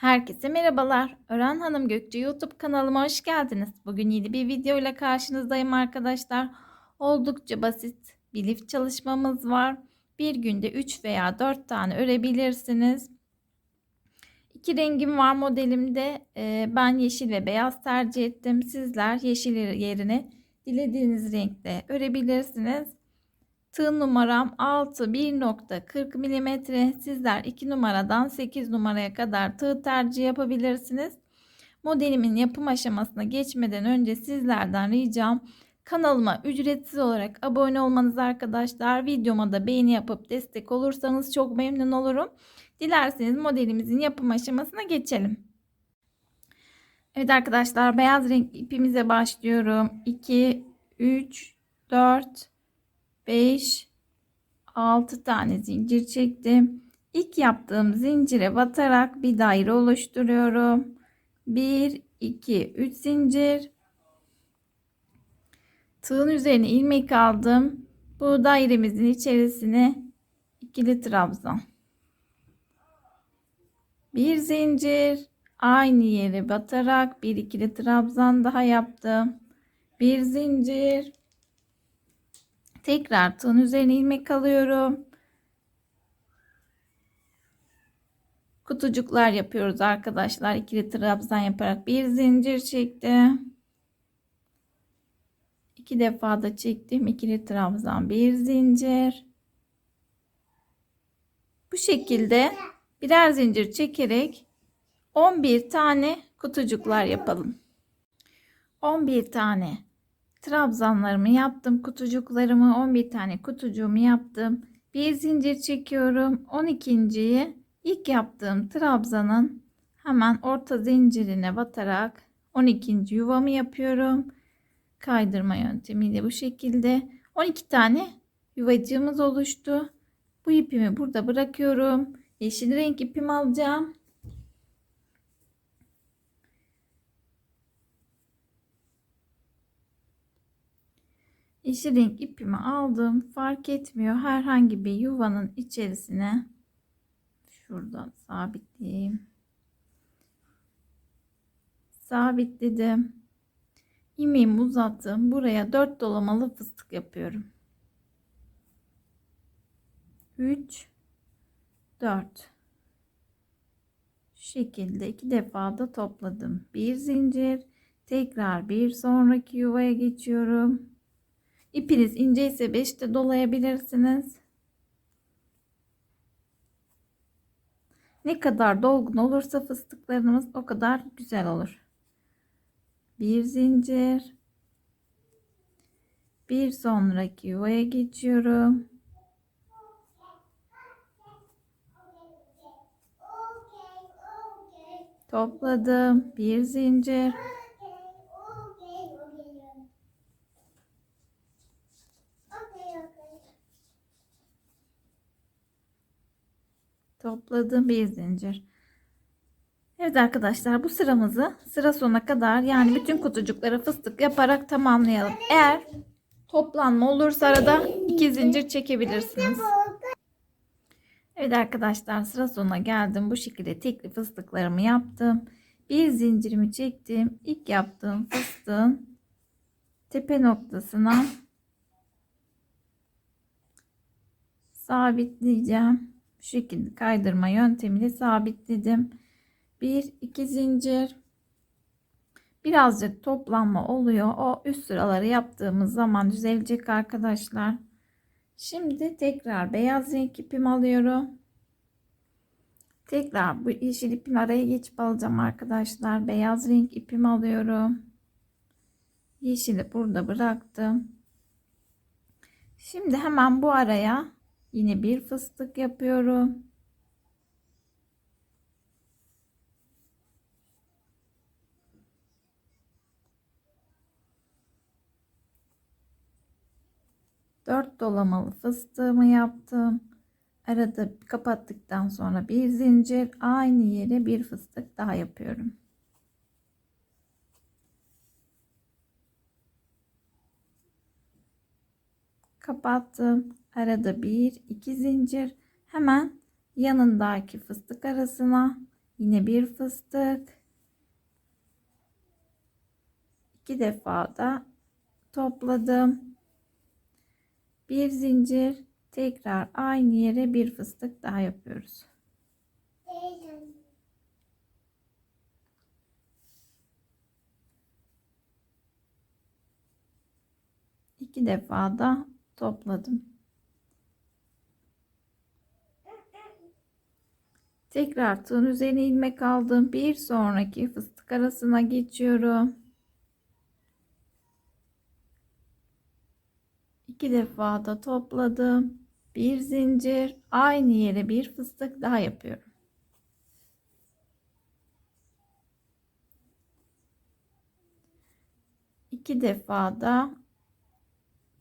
Herkese merhabalar. Ören Hanım Gökçe YouTube kanalıma hoş geldiniz. Bugün yeni bir video ile karşınızdayım arkadaşlar. Oldukça basit bir lif çalışmamız var. Bir günde 3 veya 4 tane örebilirsiniz. İki rengim var modelimde. Ee, ben yeşil ve beyaz tercih ettim. Sizler yeşil yerine dilediğiniz renkte örebilirsiniz. Tığ numaram 6 1.40 mm. Sizler 2 numaradan 8 numaraya kadar tığ tercih yapabilirsiniz. Modelimin yapım aşamasına geçmeden önce sizlerden ricam kanalıma ücretsiz olarak abone olmanız arkadaşlar. Videoma da beğeni yapıp destek olursanız çok memnun olurum. Dilerseniz modelimizin yapım aşamasına geçelim. Evet arkadaşlar beyaz renk ipimize başlıyorum. 2 3 4 5 6 tane zincir çektim. İlk yaptığım zincire batarak bir daire oluşturuyorum. 1 2 3 zincir. Tığın üzerine ilmek aldım. Bu dairemizin içerisine ikili trabzan. Bir zincir aynı yere batarak bir ikili trabzan daha yaptım. Bir zincir Tekrar tığın üzerine ilmek alıyorum. Kutucuklar yapıyoruz arkadaşlar. İkili trabzan yaparak bir zincir çektim. İki defa da çektim. İkili trabzan bir zincir. Bu şekilde birer zincir çekerek 11 tane kutucuklar yapalım. 11 tane trabzanlarımı yaptım. Kutucuklarımı 11 tane kutucuğumu yaptım. Bir zincir çekiyorum. 12.yi ilk yaptığım trabzanın hemen orta zincirine batarak 12. yuvamı yapıyorum. Kaydırma yöntemiyle bu şekilde 12 tane yuvacığımız oluştu. Bu ipimi burada bırakıyorum. Yeşil renk ipimi alacağım. Yeşil renk ipimi aldım. Fark etmiyor. Herhangi bir yuvanın içerisine şuradan sabitleyeyim. Sabitledim. İmeğimi uzattım. Buraya 4 dolamalı fıstık yapıyorum. 3 4 Şu şekilde iki defa da topladım. Bir zincir, tekrar bir sonraki yuvaya geçiyorum. İpiniz ince ise 5'te dolayabilirsiniz. Ne kadar dolgun olursa fıstıklarımız o kadar güzel olur. Bir zincir. Bir sonraki yuvaya geçiyorum. Topladım. Bir zincir. Topladım bir zincir. Evet arkadaşlar bu sıramızı sıra sonuna kadar yani bütün kutucuklara fıstık yaparak tamamlayalım. Eğer toplanma olursa arada iki zincir çekebilirsiniz. Evet arkadaşlar sıra sonuna geldim. Bu şekilde tekli fıstıklarımı yaptım. Bir zincirimi çektim. İlk yaptığım fıstığın tepe noktasına sabitleyeceğim. Bu şekilde kaydırma yöntemiyle sabitledim. Bir iki zincir. Birazcık toplanma oluyor. O üst sıraları yaptığımız zaman düzelecek arkadaşlar. Şimdi tekrar beyaz renk ipimi alıyorum. Tekrar bu yeşil ipimi araya geçip alacağım arkadaşlar. Beyaz renk ipimi alıyorum. Yeşili burada bıraktım. Şimdi hemen bu araya Yine bir fıstık yapıyorum. Dört dolamalı fıstığımı yaptım. Arada kapattıktan sonra bir zincir aynı yere bir fıstık daha yapıyorum. Kapattım. Arada bir iki zincir hemen yanındaki fıstık arasına Yine bir fıstık. iki defa da topladım. Bir zincir tekrar aynı yere bir fıstık daha yapıyoruz. iki defa da topladım. Tekrar tığın üzerine ilmek aldım. Bir sonraki fıstık arasına geçiyorum. İki defa da topladım. Bir zincir aynı yere bir fıstık daha yapıyorum. İki defa da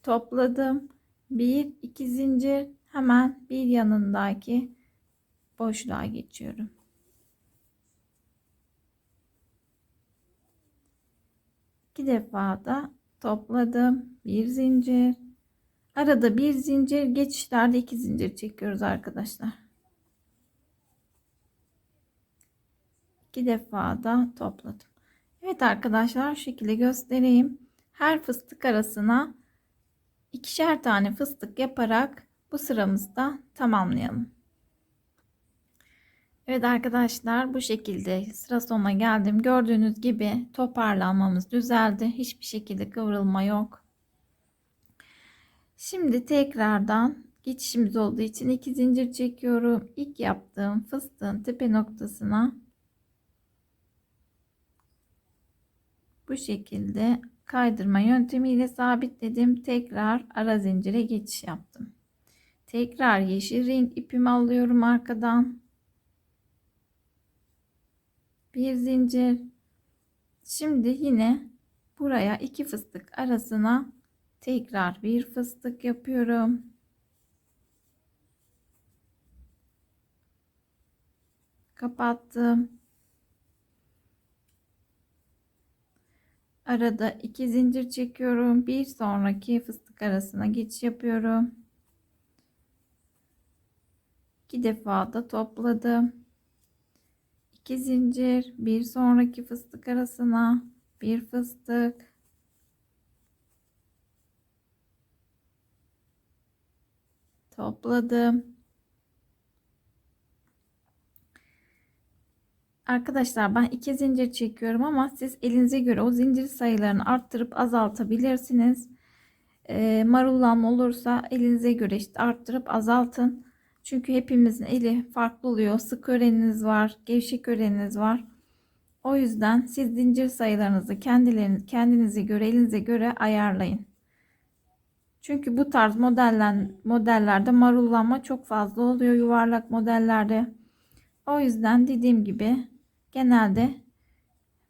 topladım. Bir iki zincir hemen bir yanındaki boşluğa geçiyorum. İki defa da topladım. Bir zincir. Arada bir zincir geçişlerde iki zincir çekiyoruz arkadaşlar. İki defa da topladım. Evet arkadaşlar şu şekilde göstereyim. Her fıstık arasına ikişer tane fıstık yaparak bu sıramızda tamamlayalım. Evet arkadaşlar bu şekilde sıra sonuna geldim. Gördüğünüz gibi toparlanmamız düzeldi. Hiçbir şekilde kıvrılma yok. Şimdi tekrardan geçişimiz olduğu için iki zincir çekiyorum. İlk yaptığım fıstığın tepe noktasına bu şekilde kaydırma yöntemiyle sabitledim. Tekrar ara zincire geçiş yaptım. Tekrar yeşil renk ipimi alıyorum arkadan. Bir zincir. Şimdi yine buraya iki fıstık arasına tekrar bir fıstık yapıyorum. Kapattım. Arada iki zincir çekiyorum. Bir sonraki fıstık arasına geçiş yapıyorum. İki defa da topladım. İki zincir, bir sonraki fıstık arasına bir fıstık. Topladım. Arkadaşlar ben iki zincir çekiyorum ama siz elinize göre o zincir sayılarını arttırıp azaltabilirsiniz. E, marullanma olursa elinize göre işte arttırıp azaltın. Çünkü hepimizin eli farklı oluyor. Sık öreniniz var, gevşek öreniniz var. O yüzden siz zincir sayılarınızı kendileriniz, kendinize göre, elinize göre ayarlayın. Çünkü bu tarz modeller, modellerde marullanma çok fazla oluyor yuvarlak modellerde. O yüzden dediğim gibi Genelde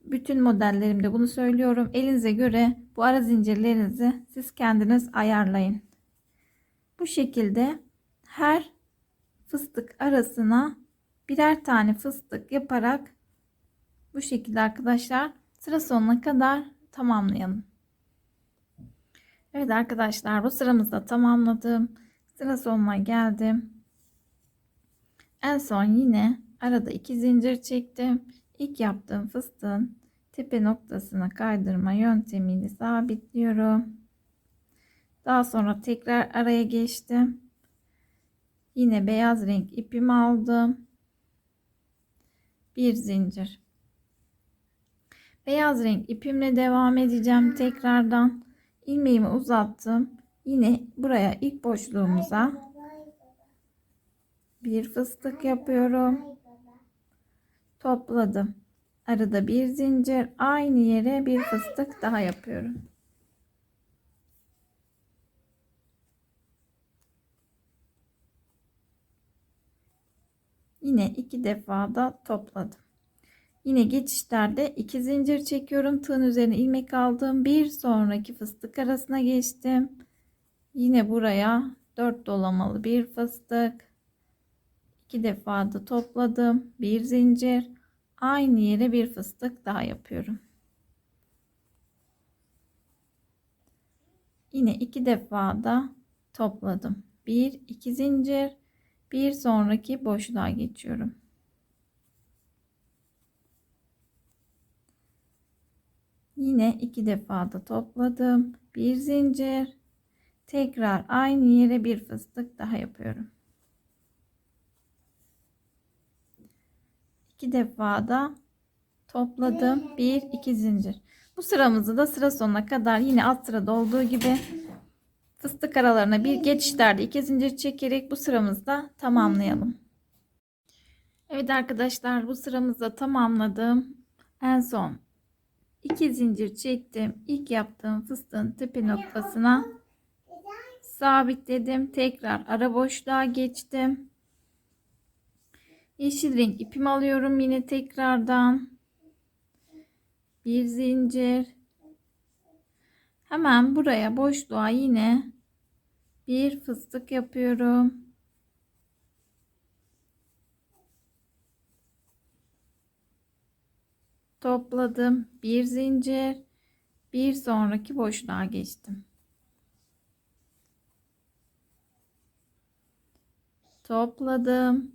bütün modellerimde bunu söylüyorum. Elinize göre bu ara zincirlerinizi siz kendiniz ayarlayın. Bu şekilde her fıstık arasına birer tane fıstık yaparak bu şekilde arkadaşlar sıra sonuna kadar tamamlayalım. Evet arkadaşlar bu sıramızda tamamladım. Sıra sonuna geldim. En son yine Arada iki zincir çektim. İlk yaptığım fıstığın tepe noktasına kaydırma yöntemiyle sabitliyorum. Daha sonra tekrar araya geçtim. Yine beyaz renk ipimi aldım. Bir zincir. Beyaz renk ipimle devam edeceğim tekrardan. ilmeğimi uzattım. Yine buraya ilk boşluğumuza bir fıstık yapıyorum topladım. Arada bir zincir aynı yere bir fıstık daha yapıyorum. Yine iki defa da topladım. Yine geçişlerde iki zincir çekiyorum. Tığın üzerine ilmek aldım. Bir sonraki fıstık arasına geçtim. Yine buraya dört dolamalı bir fıstık iki defa da topladım. Bir zincir. Aynı yere bir fıstık daha yapıyorum. Yine iki defa da topladım. Bir, iki zincir bir sonraki boşluğa geçiyorum. Yine iki defa da topladım. Bir zincir. Tekrar aynı yere bir fıstık daha yapıyorum. İki defa da topladım. Bir iki zincir. Bu sıramızı da sıra sonuna kadar yine alt sırada olduğu gibi fıstık aralarına bir geçişlerde iki zincir çekerek bu sıramızı da tamamlayalım. Evet arkadaşlar bu sıramızı da tamamladım. En son iki zincir çektim. İlk yaptığım fıstığın tepe noktasına sabitledim. Tekrar ara boşluğa geçtim. Yeşil renk ipimi alıyorum yine tekrardan. Bir zincir. Hemen buraya boşluğa yine bir fıstık yapıyorum. Topladım. Bir zincir. Bir sonraki boşluğa geçtim. Topladım.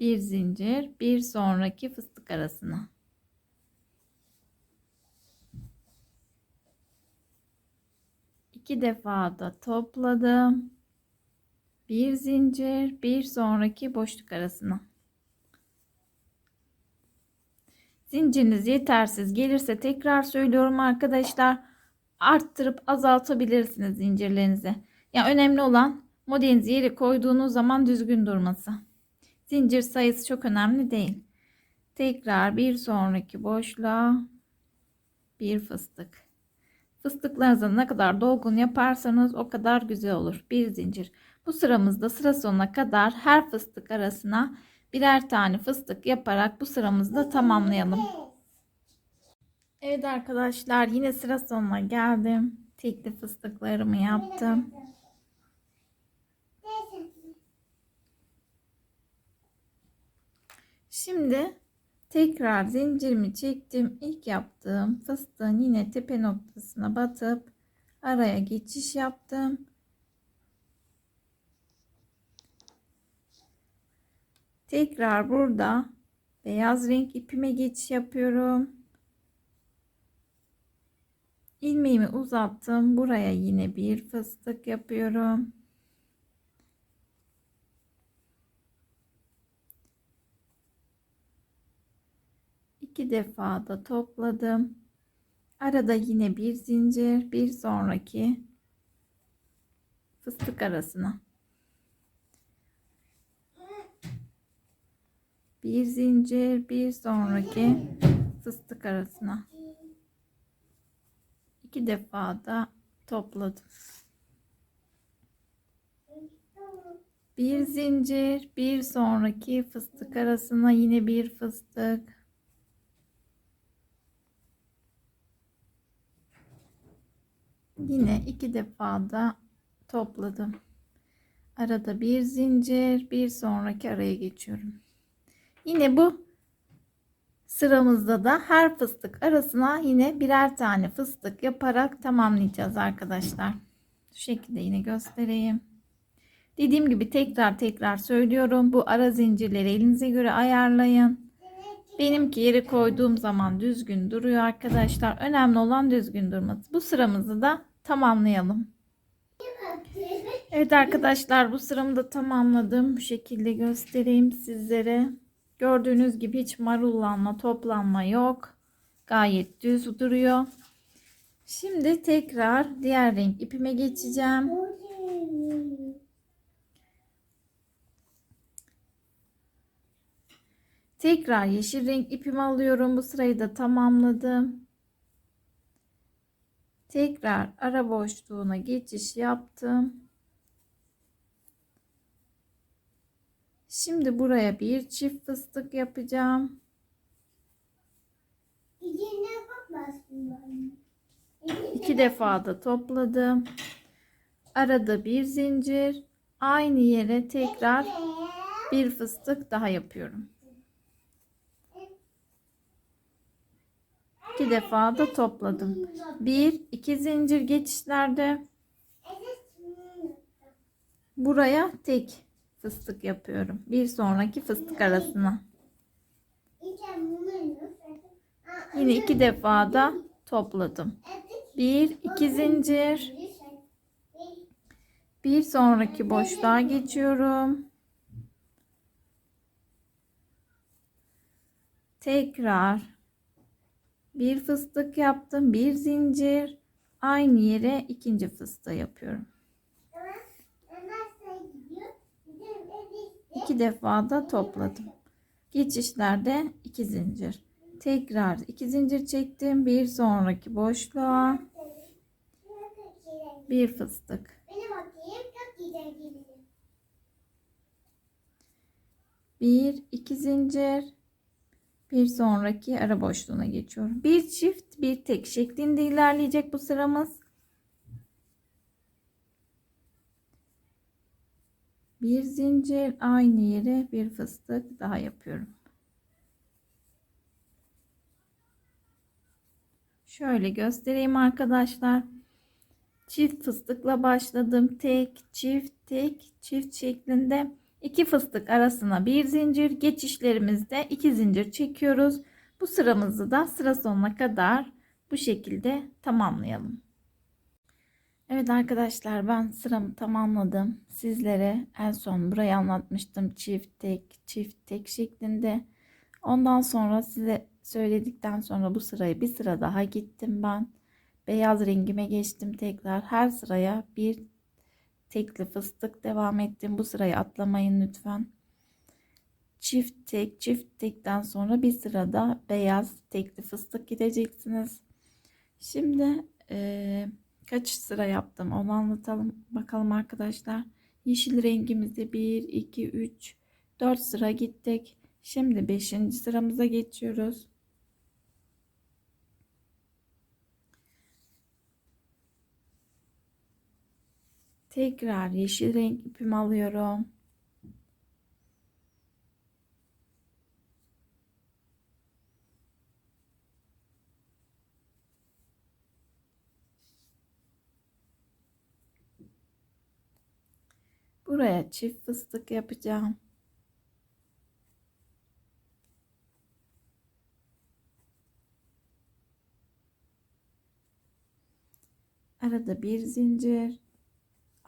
Bir zincir. Bir sonraki fıstık arasına. İki defa da topladım. Bir zincir, bir sonraki boşluk arasına. Zinciriniz yetersiz gelirse tekrar söylüyorum arkadaşlar. Arttırıp azaltabilirsiniz zincirlerinizi. Yani önemli olan modelinizi yere koyduğunuz zaman düzgün durması. Zincir sayısı çok önemli değil. Tekrar bir sonraki boşluğa bir fıstık. Fıstıklarınızı ne kadar dolgun yaparsanız o kadar güzel olur. Bir zincir. Bu sıramızda sıra sonuna kadar her fıstık arasına birer tane fıstık yaparak bu sıramızı da tamamlayalım. Evet arkadaşlar yine sıra sonuna geldim. Tekli fıstıklarımı yaptım. Şimdi Tekrar zincirimi çektim. İlk yaptığım fıstığın yine tepe noktasına batıp araya geçiş yaptım. Tekrar burada beyaz renk ipime geçiş yapıyorum. ilmeğimi uzattım. Buraya yine bir fıstık yapıyorum. İki defa da topladım. Arada yine bir zincir, bir sonraki fıstık arasına. Bir zincir, bir sonraki fıstık arasına. iki defa da topladım. Bir zincir, bir sonraki fıstık arasına yine bir fıstık. Yine iki defa da topladım. Arada bir zincir, bir sonraki araya geçiyorum. Yine bu sıramızda da her fıstık arasına yine birer tane fıstık yaparak tamamlayacağız arkadaşlar. Şu şekilde yine göstereyim. Dediğim gibi tekrar tekrar söylüyorum. Bu ara zincirleri elinize göre ayarlayın. Benimki yeri koyduğum zaman düzgün duruyor arkadaşlar. Önemli olan düzgün durması. Bu sıramızı da tamamlayalım. Evet arkadaşlar bu sıramı da tamamladım. Bu şekilde göstereyim sizlere. Gördüğünüz gibi hiç marullanma, toplanma yok. Gayet düz duruyor. Şimdi tekrar diğer renk ipime geçeceğim. Tekrar yeşil renk ipimi alıyorum. Bu sırayı da tamamladım. Tekrar ara boşluğuna geçiş yaptım. Şimdi buraya bir çift fıstık yapacağım. İki defa da topladım. Arada bir zincir. Aynı yere tekrar bir fıstık daha yapıyorum. İki defa da topladım. Bir, iki zincir geçişlerde buraya tek fıstık yapıyorum. Bir sonraki fıstık arasına. Yine iki defa da topladım. Bir iki zincir. Bir sonraki boşluğa geçiyorum. Tekrar bir fıstık yaptım. Bir zincir. Aynı yere ikinci fıstığı yapıyorum. İki defa da topladım. Geçişlerde iki zincir. Tekrar iki zincir çektim. Bir sonraki boşluğa bir fıstık. Bir iki zincir. Bir sonraki ara boşluğuna geçiyorum. Bir çift bir tek şeklinde ilerleyecek bu sıramız. Bir zincir aynı yere bir fıstık daha yapıyorum. Şöyle göstereyim arkadaşlar. Çift fıstıkla başladım. Tek, çift, tek, çift şeklinde. İki fıstık arasına bir zincir. Geçişlerimizde iki zincir çekiyoruz. Bu sıramızı da sıra sonuna kadar bu şekilde tamamlayalım. Evet arkadaşlar ben sıramı tamamladım. Sizlere en son burayı anlatmıştım. Çift tek, çift tek şeklinde. Ondan sonra size söyledikten sonra bu sırayı bir sıra daha gittim ben. Beyaz rengime geçtim tekrar. Her sıraya bir tekli fıstık devam ettim. Bu sırayı atlamayın lütfen. Çift tek, çift tekten sonra bir sırada beyaz tekli fıstık gideceksiniz. Şimdi e, kaç sıra yaptım onu anlatalım bakalım arkadaşlar. Yeşil rengimizde 1, 2, 3, 4 sıra gittik. Şimdi 5. sıramıza geçiyoruz. Tekrar yeşil renk ipimi alıyorum. Buraya çift fıstık yapacağım. Arada bir zincir.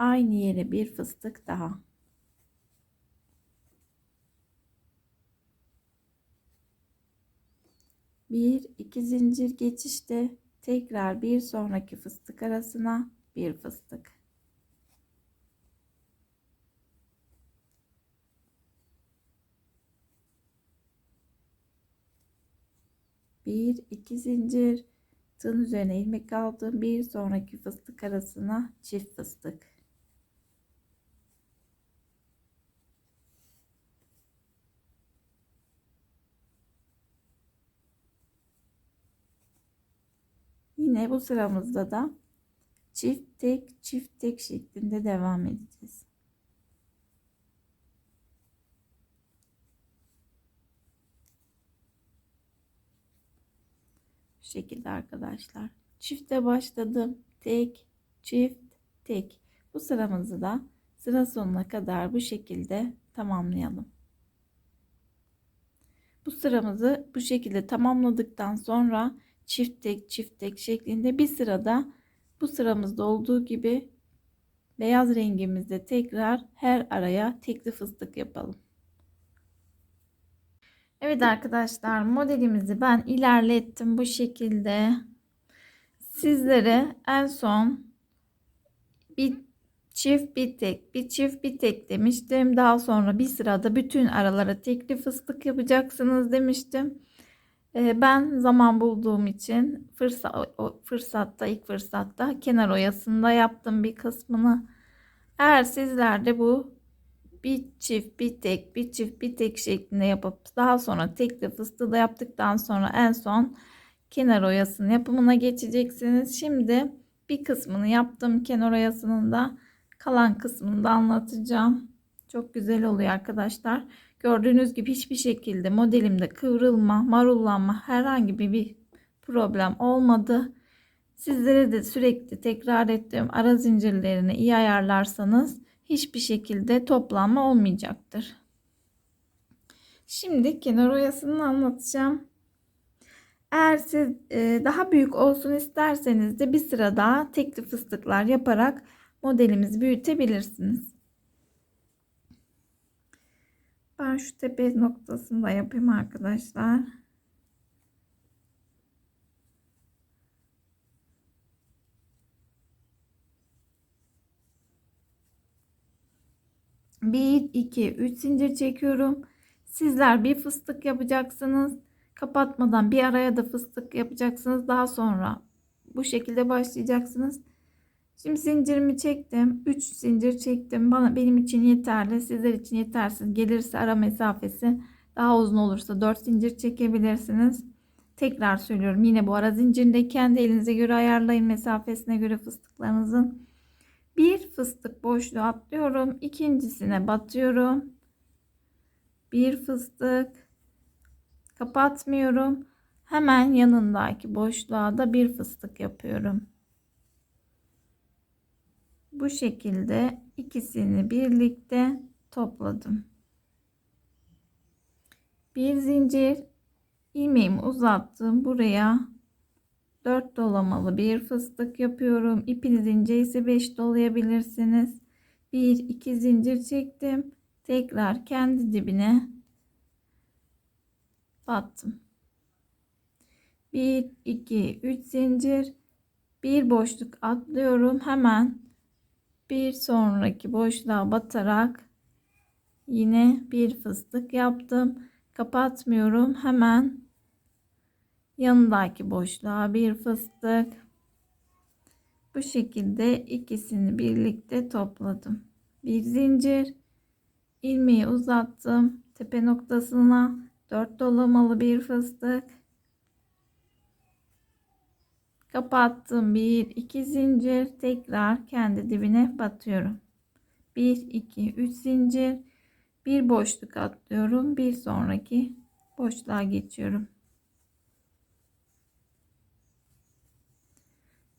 Aynı yere bir fıstık daha. Bir iki zincir geçişte tekrar bir sonraki fıstık arasına bir fıstık. Bir iki zincir tığın üzerine ilmek aldım bir sonraki fıstık arasına çift fıstık Yine bu sıramızda da çift tek çift tek şeklinde devam edeceğiz. Bu şekilde arkadaşlar. Çifte başladım. Tek, çift, tek. Bu sıramızı da sıra sonuna kadar bu şekilde tamamlayalım. Bu sıramızı bu şekilde tamamladıktan sonra çift tek çift tek şeklinde bir sırada bu sıramızda olduğu gibi beyaz rengimizde tekrar her araya tekli fıstık yapalım. Evet arkadaşlar modelimizi ben ilerlettim bu şekilde. Sizlere en son bir çift bir tek bir çift bir tek demiştim. Daha sonra bir sırada bütün aralara tekli fıstık yapacaksınız demiştim. Ee, ben zaman bulduğum için fırsat, fırsatta ilk fırsatta kenar oyasında yaptım bir kısmını. Eğer sizler de bu bir çift bir tek bir çift bir tek şeklinde yapıp daha sonra tekli fıstığı da yaptıktan sonra en son kenar oyasının yapımına geçeceksiniz. Şimdi bir kısmını yaptım kenar oyasının da kalan kısmını da anlatacağım. Çok güzel oluyor arkadaşlar. Gördüğünüz gibi hiçbir şekilde modelimde kıvrılma, marullanma herhangi bir problem olmadı. Sizlere de sürekli tekrar ettiğim ara zincirlerini iyi ayarlarsanız hiçbir şekilde toplanma olmayacaktır. Şimdi kenar oyasını anlatacağım. Eğer siz e, daha büyük olsun isterseniz de bir sıra daha tekli fıstıklar yaparak modelimizi büyütebilirsiniz. Ben şu tepe noktasını da yapayım arkadaşlar. Bir, iki, üç zincir çekiyorum. Sizler bir fıstık yapacaksınız. Kapatmadan bir araya da fıstık yapacaksınız. Daha sonra bu şekilde başlayacaksınız. Şimdi zincirimi çektim. 3 zincir çektim. Bana benim için yeterli. Sizler için yetersiz gelirse ara mesafesi daha uzun olursa 4 zincir çekebilirsiniz. Tekrar söylüyorum. Yine bu ara zincirinde kendi elinize göre ayarlayın mesafesine göre fıstıklarınızın. Bir fıstık boşluğu atlıyorum. İkincisine batıyorum. Bir fıstık kapatmıyorum. Hemen yanındaki boşluğa da bir fıstık yapıyorum. Bu şekilde ikisini birlikte topladım. Bir zincir ilmeğimi uzattım. Buraya 4 dolamalı bir fıstık yapıyorum. İpiniz ince ise 5 dolayabilirsiniz. 1 2 zincir çektim. Tekrar kendi dibine battım. 1 2 3 zincir bir boşluk atlıyorum. Hemen bir sonraki boşluğa batarak yine bir fıstık yaptım. Kapatmıyorum. Hemen yanındaki boşluğa bir fıstık. Bu şekilde ikisini birlikte topladım. Bir zincir ilmeği uzattım. Tepe noktasına 4 dolamalı bir fıstık. Kapattım. 1 2 zincir tekrar kendi dibine batıyorum. 1 2 3 zincir bir boşluk atlıyorum. Bir sonraki boşluğa geçiyorum.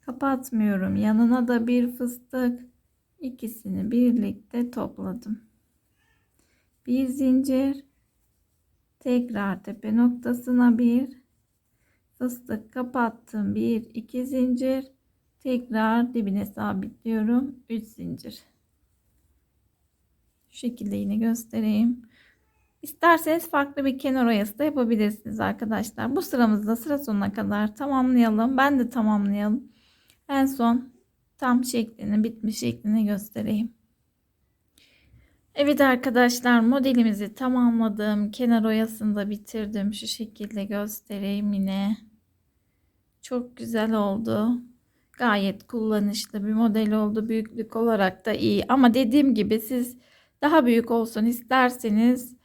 Kapatmıyorum. Yanına da bir fıstık. ikisini birlikte topladım. Bir zincir. Tekrar tepe noktasına bir fıstık kapattım. Bir iki zincir. Tekrar dibine sabitliyorum. 3 zincir. Şu şekilde yine göstereyim. İsterseniz farklı bir kenar oyası da yapabilirsiniz arkadaşlar. Bu sıramızda sıra sonuna kadar tamamlayalım. Ben de tamamlayalım. En son tam şeklini bitmiş şeklini göstereyim. Evet arkadaşlar modelimizi tamamladım. Kenar oyasını da bitirdim. Şu şekilde göstereyim yine. Çok güzel oldu. Gayet kullanışlı bir model oldu. Büyüklük olarak da iyi. Ama dediğim gibi siz daha büyük olsun isterseniz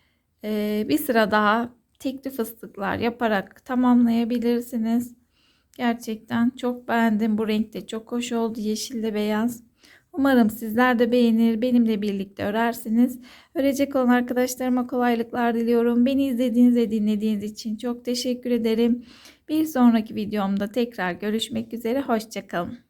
bir sıra daha tekli fıstıklar yaparak tamamlayabilirsiniz. Gerçekten çok beğendim. Bu renk de çok hoş oldu. Yeşille beyaz. Umarım sizler de beğenir. Benimle birlikte örersiniz. Örecek olan arkadaşlarıma kolaylıklar diliyorum. Beni izlediğiniz ve dinlediğiniz için çok teşekkür ederim. Bir sonraki videomda tekrar görüşmek üzere. Hoşçakalın.